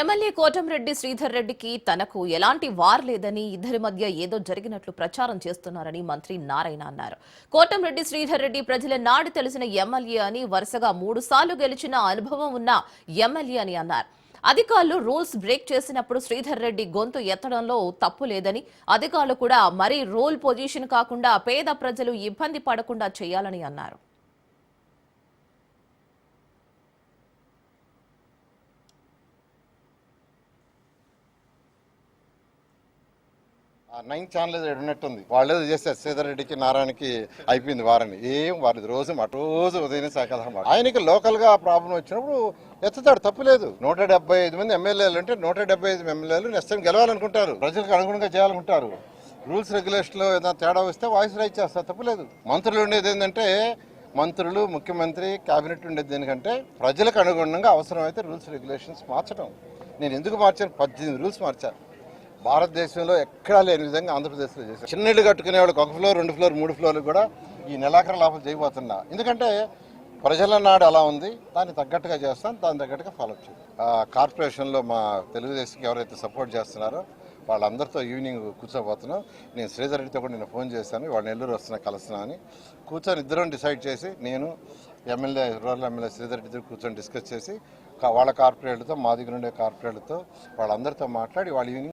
MLA Kotamreddy Sridhar రెడ్డికి తనకు ఎలాంటి వార్ లేదని ఇద్దరి మధ్య ఏదో జరిగినట్లు ప్రచారం చేస్తున్నారని మంత్రి నారాయణ అన్నారు. కోటంరెడ్డి శ్రీధర్ రెడ్డి ప్రజల నాడు తెలిసిన ఎమ్మెల్యే అని వరుసగా మూడు సార్లు గెలిచిన అనుభవం ఉన్న ఎమ్మెల్యే అని అన్నారు. అధికారులు రూల్స్ బ్రేక్ చేసినప్పుడు శ్రీధర్ రెడ్డి గొంతు ఎత్తడంలో తప్పు లేదని అధికారులు కూడా మరీ రూల్ పొజిషన్ కాకుండా పేద ప్రజలు ఇబ్బంది పడకుండా చేయాలని అన్నారు. నైన్ ఛానల్ ఏదో ఉన్నట్టుంది వాళ్ళు ఏదో చేస్తారు శ్రీధర్ రెడ్డికి నారాయణకి అయిపోయింది వారని ఏం వారి రోజు మాట రోజు ఉదయం సాయంకాలం మాట ఆయనకి లోకల్గా ప్రాబ్లం వచ్చినప్పుడు ఎత్తుతాడు. తప్పులేదు నూట డెబ్బై ఐదు మంది ఎమ్మెల్యేలు అంటే నూట డెబ్బై ఐదు ఎమ్మెల్యేలు నెక్స్ట్ టైం గెలవాలనుకుంటారు. ప్రజలకు అనుగుణంగా చేయాలనుకుంటారు. రూల్స్ రెగ్యులేషన్లో ఏదైనా తేడా వస్తే వాయిస్ రైట్ చేస్తారు. తప్పులేదు మంత్రులు ఉండేది ఏంటంటే మంత్రులు ముఖ్యమంత్రి కేబినెట్ ఉండేది దేనికంటే ప్రజలకు అనుగుణంగా అవసరమైతే రూల్స్ రెగ్యులేషన్స్ మార్చడం నేను ఎందుకు మార్చాను? పద్దెనిమిది రూల్స్ మార్చాను. భారతదేశంలో ఎక్కడా లేని విధంగా ఆంధ్రప్రదేశ్లో చేశారు. చిన్న ఇల్లు కట్టుకునే ఒక ఫ్లోర్ రెండు ఫ్లోర్ మూడు ఫ్లోర్లు కూడా ఈ నెలాఖరు లోపల చేయబోతున్నా. ఎందుకంటే ప్రజల నాడు అలా ఉంది దాన్ని తగ్గట్టుగా చేస్తాను దాని తగ్గట్టుగా ఫాలో చేయాలి కార్పొరేషన్లో మా తెలుగుదేశంకి ఎవరైతే సపోర్ట్ చేస్తున్నారో వాళ్ళందరితో ఈవినింగ్ కూర్చోబోతున్నాం. నేను శ్రీధర్ రెడ్డితో కూడా నేను ఫోన్ చేశాను వాళ్ళు నెల్లూరు వస్తున్నా కలుస్తున్నా అని. కూర్చొని ఇద్దరం డిసైడ్ చేసి నేను MLA rural MLA Sridhar Reddy దగ్గర కూర్చొని డిస్కస్ చేసి వాళ్ళ కార్పొరేట్లతో మా దగ్గర ఉండే కార్పొరేట్లతో వాళ్ళందరితో మాట్లాడి వాళ్ళు ఈవినింగ్